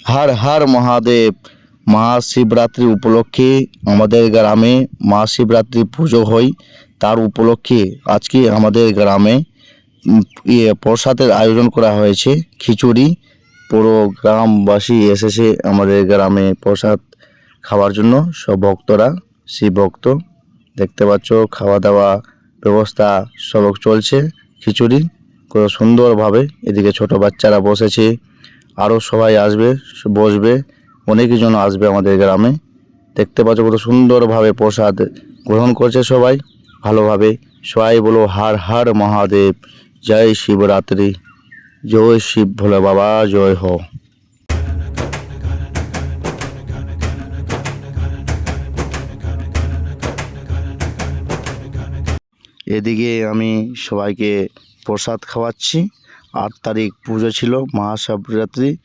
হর হর মহাদেব, মহাশিবরাত্রি উপলক্ষে আমাদের গ্রামে মহাশিবরাত্রি পুজো হয়। তার উপলক্ষে আজকে আমাদের গ্রামে ইয়ে প্রসাদের আয়োজন করা হয়েছে। খিচুড়ি পুরো গ্রামবাসী এসেছে আমাদের গ্রামে প্রসাদ খাওয়ার জন্য। সব ভক্তরা, শিব ভক্ত, দেখতে পাচ্ছ খাওয়া দাওয়া ব্যবস্থা সব চলছে। খিচুড়ি কত সুন্দরভাবে এদিকে ছোট বাচ্চারা বসেছে। আরও সবাই আসবে, বসবে অনেকজন আসবে আমাদের গ্রামে। দেখতে পাচ্ছ কত সুন্দরভাবে প্রসাদ গ্রহণ করছে সবাই। ভালোভাবে সবাই বলো, হার হার মহাদেব, জয় শিবরাত্রি, জয় শিব ভোলে বাবা, জয় হো। এদিকে আমি সবাইকে প্রসাদ খাওয়াচ্ছি। আট তারিখ পুজো ছিল মহাশিবরাত্রি।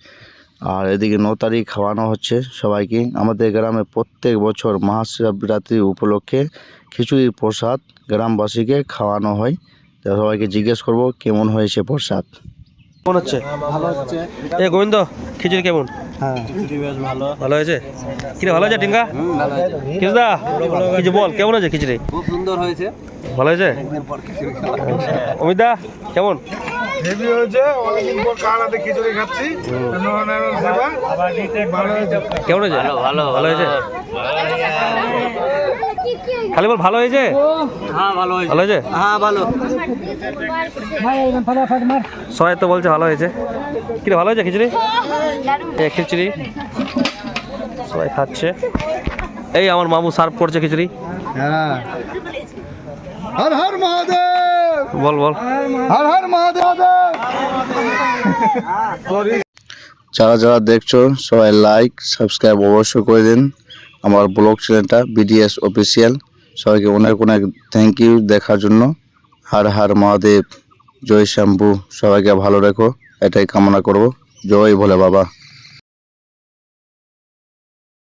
আর এদিকে ন তারিখ খাওয়ানো হচ্ছে সবাইকে। আমাদের গ্রামে প্রত্যেক বছর মহাশিবরাত্রি উপলক্ষে খিচুড়ির প্রসাদ গ্রামবাসীকে খাওয়ানো হয়। তো সবাইকে জিজ্ঞেস করব কেমন হয়েছে প্রসাদ? কেমন হচ্ছে? ভালো হচ্ছে। এ গোবিন্দ খিচুড়ি কেমন? হ্যাঁ ভালো। ভালো হয়েছে? কিরে ভালো হয়েছে টিঙ্কা? কিছুদা কিছু বল কেমন হয়েছে খিচড়ি? খুব সুন্দর হয়েছে। ভালো হয়েছে? অমিতদা কেমন? হেভি হয়েছে অনেকদিন পর কার হাতে খিচুড়ি খাচ্ছি। নয়নের সেবা ভালো কেমন ভালো ভালো হয়েছে? খালি বল ভালো হয়েছে? হ্যাঁ ভালো হয়েছে। ভালো হয়েছে? হ্যাঁ ভালো। সবাই তো বলছে ভালো হয়েছে। কিরে ভালো হয়েছে খিচুড়ি? এ খিচুড়ি। সবাই খাচ্ছে। এই আমার মামু সার্ভ করছে খিচুড়ি। হ্যাঁ। হর হর মহাদেব! বল বল। হর হর মহাদেব! যারা যারা দেখছ সবাই লাইক সাবস্ক্রাইব অবশ্যই করে দিন। আমার ব্লগ চ্যানেলটা বিডিএস অফিসিয়াল সবাইকে অনেক অনেক থ্যাংক ইউ দেখার জন্য। হার হার মহাদেব, জয় শ্যাম্পু, সবাইকে ভালো রেখো, এটাই কামনা করব। জয় ভোলে বাবা।